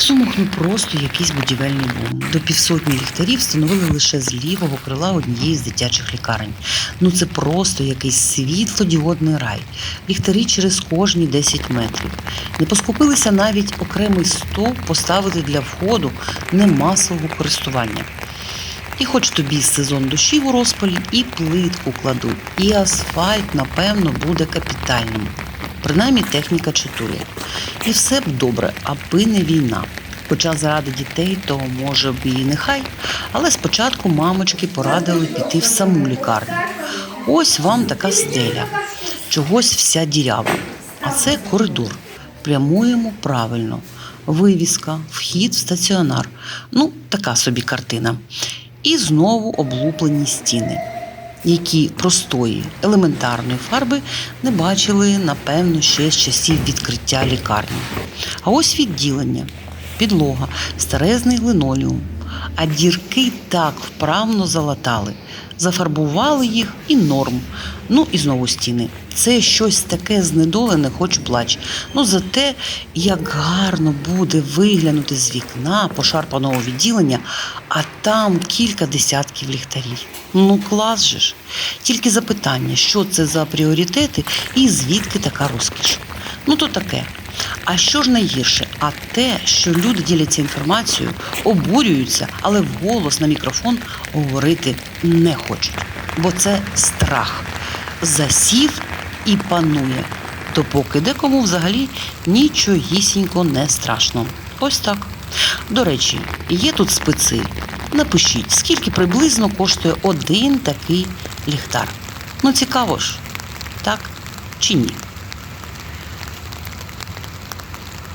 Сумах ну просто якийсь будівельний бум. До півсотні ліхтарів встановили лише з лівого крила однієї з дитячих лікарень. Ну це просто якийсь світлодіодний рай. Ліхтарі через кожні 10 метрів. Не поскупилися навіть окремий стовп поставити для входу немасового користування. І хоч тобі сезон дощів у розпалі, і плитку кладуть, і асфальт, напевно, буде капітальним. Принаймні техніка читує. І все б добре, аби не війна. Хоча заради дітей, то може б і нехай, але спочатку мамочки порадили піти в саму лікарню. Ось вам така стеля, чогось вся дірява. А це коридор. Прямуємо правильно. Вивіска, вхід в стаціонар. Ну, така собі картина. І знову облуплені стіни, які простої елементарної фарби не бачили, напевно, ще з часів відкриття лікарні. А ось відділення, підлога, старезний линолеум. А дірки так вправно залатали, зафарбували їх і норм. Ну і знову стіни. Це щось таке знедолене, хоч плач. Ну за те, як гарно буде виглянути з вікна пошарпаного відділення, а там кілька десятків ліхтарів. Ну клас же ж. Тільки запитання, що це за пріоритети і звідки така розкіш. Ну то таке. А що ж найгірше? А те, що люди діляться інформацією, обурюються, але вголос на мікрофон говорити не хочуть. Бо це страх. Засів і панує. То поки декому взагалі нічогісінько не страшно. Ось так. До речі, є тут специ. Напишіть, скільки приблизно коштує один такий ліхтар. Ну цікаво ж, так чи ні?